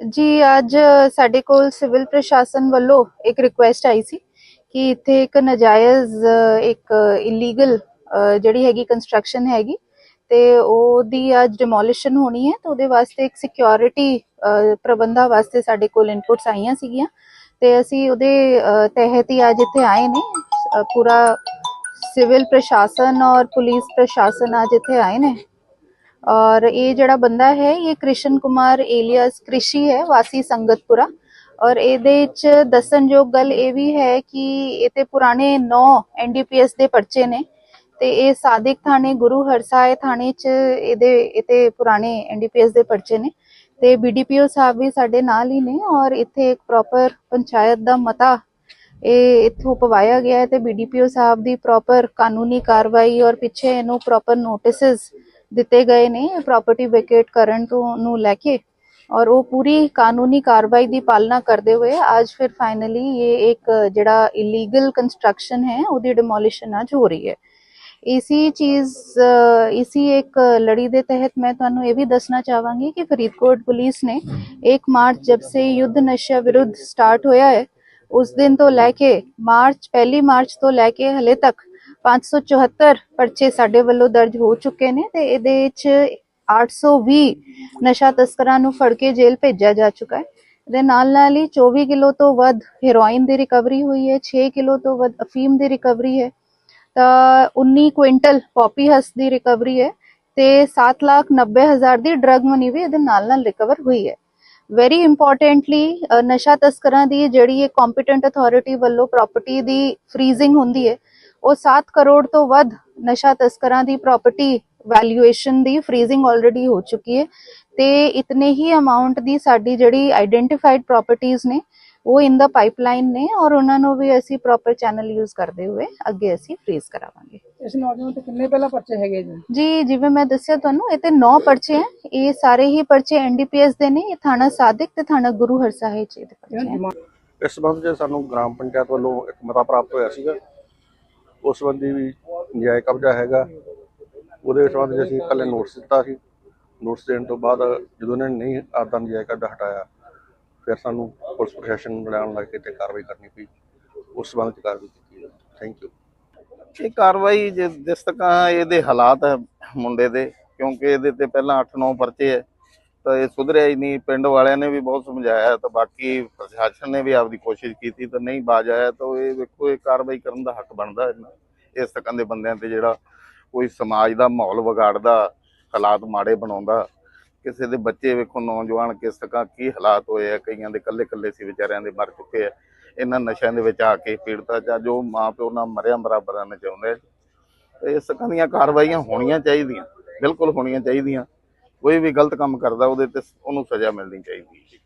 ਜੀ, ਅੱਜ ਸਾਡੇ ਕੋਲ ਸਿਵਲ ਪ੍ਰਸ਼ਾਸਨ ਵੱਲੋਂ ਇੱਕ ਰਿਕੁਐਸਟ ਆਈ ਸੀ ਕਿ ਇੱਥੇ ਇੱਕ ਨਜਾਇਜ਼, ਇੱਕ ਇਲੀਗਲ ਜਿਹੜੀ ਹੈਗੀ ਕੰਸਟਰਕਸ਼ਨ ਹੈਗੀ ਤੇ ਉਹਦੀ ਅੱਜ ਡਿਮੋਲਿਸ਼ਨ ਹੋਣੀ ਹੈ ਤੇ ਉਹਦੇ ਵਾਸਤੇ ਇੱਕ ਸਿਕਿਉਰਿਟੀ ਪ੍ਰਬੰਧਾਂ ਵਾਸਤੇ ਸਾਡੇ ਕੋਲ ਇਨਪੁਟਸ ਆਈਆਂ ਸੀਗੀਆਂ ਤੇ ਅਸੀਂ ਉਹਦੇ ਤਹਿਤ ਹੀ ਅੱਜ ਇੱਥੇ ਆਏ ਨੇ। ਪੂਰਾ ਸਿਵਲ ਪ੍ਰਸ਼ਾਸਨ ਔਰ ਪੁਲਿਸ ਪ੍ਰਸ਼ਾਸਨ ਅੱਜ ਇੱਥੇ ਆਏ ਨੇ। और ये जड़ा बंदा है ये कृष्ण कुमार एलियस कृषि है वासी संगतपुरा ਔਰ ਇਹਦੇ ਚ ਦੱਸਣਯੋਗ ਗੱਲ ਇਹ ਵੀ ਹੈ ਕਿ ਇਹ ਤੇ ਪੁਰਾਣੇ 9 ਐਨਡੀਪੀਐਸ ਦੇ ਪਰਚੇ ਨੇ ਤੇ ਇਹ ਸਾਦਿਕ ਥਾਣੇ ਗੁਰੂ ਹਰਸਾਏ ਥਾਣੇ ਚ ਇਹਦੇ ਇਹ ਤੇ ਪੁਰਾਣੇ ਐਨਡੀਪੀਐਸ ਦੇ ਪਰਚੇ ਨੇ ਤੇ ਬੀਡੀਪੀਓ ਸਾਹਿਬ ਵੀ ਸਾਡੇ ਨਾਲ ਹੀ ਨੇ ਔਰ ਇੱਥੇ ਇੱਕ ਪ੍ਰੋਪਰ ਪੰਚਾਇਤ ਦਾ ਮਤਾ ਇਹ ਇੱਥੋਂ ਪਵਾਇਆ ਗਿਆ ਹੈ ਤੇ ਬੀਡੀਪੀਓ ਸਾਹਿਬ ਦੀ ਪ੍ਰੋਪਰ ਕਾਨੂੰਨੀ ਕਾਰਵਾਈ ਔਰ ਪਿੱਛੇ ਇਹਨੂੰ ਪ੍ਰੋਪਰ ਨੋਟਿਸਸ ਦਿੱਤੇ ਗਏ ਨੇ ਪ੍ਰਾਪਰਟੀ ਵਿਕੇਟ ਕਰਨ ਤੋਂ ਨੂੰ ਲੈ ਕੇ ਔਰ ਉਹ ਪੂਰੀ ਕਾਨੂੰਨੀ ਕਾਰਵਾਈ ਦੀ ਪਾਲਣਾ ਕਰਦੇ ਹੋਏ ਅੱਜ ਫਿਰ ਫਾਈਨਲੀ ਇਹ ਇੱਕ ਜਿਹੜਾ ਇਲੀਗਲ ਕੰਸਟਰਕਸ਼ਨ ਹੈ, ਉਹਦੀ ਡਿਮੋਲਿਸ਼ਨ ਅੱਜ ਹੋ ਰਹੀ ਹੈ। ਇਸੀ ਚੀਜ਼, ਇਸੀ ਇੱਕ ਲੜੀ ਦੇ ਤਹਿਤ ਮੈਂ ਤੁਹਾਨੂੰ ਇਹ ਵੀ ਦੱਸਣਾ ਚਾਹਾਂਗੀ ਕਿ ਫਰੀਦਕੋਟ ਪੁਲਿਸ ਨੇ 1 ਮਾਰਚ ਜਬ ਸੇ ਯੁੱਧ ਨਸ਼ਾ ਵਿਰੁੱਧ ਸਟਾਰਟ ਹੋਇਆ ਹੈ, ਉਸ ਦਿਨ ਤੋਂ ਲੈ ਕੇ ਮਾਰਚ, ਪਹਿਲੀ ਮਾਰਚ ਤੋਂ ਲੈ ਕੇ ਹਲੇ ਤੱਕ 574 ਪਰਚੇ ਸਾਡੇ ਵੱਲੋਂ ਦਰਜ ਹੋ ਚੁੱਕੇ ਨੇ ਤੇ ਇਹਦੇ ਵਿੱਚ 820 ਨਸ਼ਾ ਤਸਕਰਾਂ ਨੂੰ ਫੜ ਕੇ ਜੇਲ੍ਹ ਭੇਜਿਆ ਜਾ ਚੁੱਕਾ ਹੈ। ਇਹਦੇ ਨਾਲ ਨਾਲ ਹੀ 24 ਕਿਲੋ ਤੋਂ ਵੱਧ ਹੈਰੋਇਨ ਦੀ ਰਿਕਵਰੀ ਹੋਈ ਹੈ 6 ਕਿਲੋ ਤੋਂ ਵੱਧ ਅਫੀਮ ਦੀ ਰਿਕਵਰੀ ਹੈ, ਤਾਂ 19 ਕੁਇੰਟਲ ਪੌਪੀ ਹਸ ਦੀ ਰਿਕਵਰੀ ਹੈ ਤੇ 7 ਲੱਖ 90 ਹਜ਼ਾਰ ਦੀ ਡਰਗ ਮਨੀ ਵੀ ਇਹਦੇ ਨਾਲ ਨਾਲ ਰਿਕਵਰ ਹੋਈ ਹੈ। ਵੈਰੀ ਇੰਪੋਰਟੈਂਟਲੀ ਨਸ਼ਾ ਤਸਕਰਾਂ ਦੀ ਜਿਹੜੀ ਇਹ ਕੰਪੀਟੈਂਟ ਅਥਾਰਟੀ ਵੱਲੋਂ ਪ੍ਰਾਪਰਟੀ ਦੀ ਫ੍ਰੀਜ਼ਿੰਗ ਹੁੰਦੀ ਹੈ ਉਹ 7 ਕਰੋੜ ਤੋਂ ਵੱਧ ਨਸ਼ਾ ਤਸਕਰਾਂ ਦੀ ਪ੍ਰਾਪਰਟੀ ਵੈਲਿਊਏਸ਼ਨ ਦੀ ਫ੍ਰੀਜ਼ਿੰਗ ਆਲਰੇਡੀ ਹੋ ਚੁੱਕੀ ਹੈ ਤੇ ਇਤਨੇ ਹੀ ਅਮਾਉਂਟ ਦੀ ਸਾਡੀ ਜਿਹੜੀ ਆਈਡੈਂਟੀਫਾਈਡ ਪ੍ਰਾਪਰਟੀਆਂ ਨੇ ਉਹ ਇਨ ਦਾ ਪਾਈਪਲਾਈਨ ਨੇ ਔਰ ਉਹਨਾਂ ਨੂੰ ਵੀ ਅਸੀਂ ਪ੍ਰੋਪਰ ਚੈਨਲ ਯੂਜ਼ ਕਰਦੇ ਹੋਏ ਅੱਗੇ ਅਸੀਂ ਫ੍ਰੀਜ਼ ਕਰਾਵਾਂਗੇ। ਇਸ ਨੌਜਵਾਨ ਤੇ ਕਿੰਨੇ ਪਹਿਲਾਂ ਪਰਚੇ ਹੈਗੇ ਜੀ? ਜੀ ਜਿਵੇਂ ਮੈਂ ਦੱਸਿਆ ਤੁਹਾਨੂੰ ਇਹ ਤੇ 9 ਪਰਚੇ ਹੈ। ਇਹ ਸਾਰੇ ਹੀ ਪਰਚੇ ਐਨਡੀਪੀਐਸ ਦੇ ਨੇ ਇਹ ਥਾਣਾ ਸਾਦਿਕ ਤੇ ਥਾਣਾ ਗੁਰੂ ਹਰਸਾਹਿਬ ਜੀ ਦੇ ਪਰਚੇ ਇਸ ਸੰਬੰਧ 'ਚ ਸਾਨੂੰ ਗ੍ਰਾਮ ਪੰਚਾਇਤ ਵੱਲੋਂ ਇੱਕ ਮਤਾ ਪ੍ਰਾਪਤ ਹੋਇਆ ਸੀਗਾ। ਉਸ ਸੰਬੰਧੀ ਵੀ ਨਜਾਇਜ਼ ਕਬਜ਼ਾ ਹੈਗਾ। ਉਹਦੇ ਸੰਬੰਧ 'ਚ ਅਸੀਂ ਕੱਲ੍ਹ ਨੋਟਿਸ ਦਿੱਤਾ ਸੀ। ਨੋਟਿਸ ਦੇਣ ਤੋਂ ਬਾਅਦ ਜਦੋਂ ਇਹਨਾਂ ਨੇ ਨਹੀਂ ਆਪਦਾ ਨਜਾਇਜ਼ ਕਬਜ਼ਾ ਹਟਾਇਆ, ਫਿਰ ਸਾਨੂੰ ਪੁਲਿਸ ਪ੍ਰਸ਼ਾਸਨ ਨੂੰ ਬੁਲਾਉਣ ਲੱਗ ਕੇ ਤੇ ਕਾਰਵਾਈ ਕਰਨੀ ਪਈ। ਉਸ ਸੰਬੰਧ 'ਚ ਕਾਰਵਾਈ ਕੀਤੀ ਹੈ ਥੈਂਕ ਯੂ ਇਹ ਕਾਰਵਾਈ ਜੇ ਜਿਸ ਤੱਕਾਂ ਇਹਦੇ ਹਾਲਾਤ ਹੈ ਮੁੰਡੇ ਦੇ, ਕਿਉਂਕਿ ਇਹਦੇ ਤੇ ਪਹਿਲਾਂ 8-9 ਪਰਚੇ ਹੈ। ਤਾਂ ਇਹ ਸੁਧਰਿਆ ਹੀ ਨਹੀਂ, ਪਿੰਡ ਵਾਲਿਆਂ ਨੇ ਵੀ ਬਹੁਤ ਸਮਝਾਇਆ, ਤਾਂ ਬਾਕੀ ਪ੍ਰਸ਼ਾਸਨ ਨੇ ਵੀ ਆਪਦੀ ਕੋਸ਼ਿਸ਼ ਕੀਤੀ, ਤਾਂ ਨਹੀਂ ਬਾਜ ਆਇਆ, ਤਾਂ ਇਹ ਵੇਖੋ, ਇਹ ਕਾਰਵਾਈ ਕਰਨ ਦਾ ਹੱਕ ਬਣਦਾ ਇਹਨਾਂ ਇਸ ਤਰ੍ਹਾਂ ਦੇ ਬੰਦਿਆਂ ਤੇ ਜਿਹੜਾ ਕੋਈ ਸਮਾਜ ਦਾ ਮਾਹੌਲ ਵਿਗਾੜਦਾ, ਹਾਲਾਤ ਮਾੜੇ ਬਣਾਉਂਦਾ, ਕਿਸੇ ਦੇ ਬੱਚੇ ਵੇਖੋ, ਨੌਜਵਾਨ ਕਿਸ ਤਰ੍ਹਾਂ ਕੀ ਹਾਲਾਤ ਹੋਏ ਆ, ਕਈਆਂ ਦੇ ਕੱਲੇ ਕੱਲੇ ਸੀ ਵਿਚਾਰਿਆਂ ਦੇ ਮਰ ਚੁੱਕੇ ਆ। ਇਹਨਾਂ ਨਸ਼ਿਆਂ ਦੇ ਵਿੱਚ ਆ ਕੇ ਪੀੜਤਾ ਜਾਂ ਜੋ ਮਾਂ ਪਿਓ ਨਾਲ ਮਰਿਆ ਬਰਾਬਰਾਂ ਨੇ ਚਾਹੁੰਦੇ ਇਸ ਤਰ੍ਹਾਂ ਦੀਆਂ ਕਾਰਵਾਈਆਂ ਹੋਣੀਆਂ ਚਾਹੀਦੀਆਂ, ਬਿਲਕੁਲ ਹੋਣੀਆਂ ਚਾਹੀਦੀਆਂ। ਕੋਈ ਵੀ ਗਲਤ ਕੰਮ ਕਰਦਾ ਉਹਦੇ ਤੇ ਉਹਨੂੰ ਸਜ਼ਾ ਮਿਲਣੀ ਚਾਹੀਦੀ ਹੈ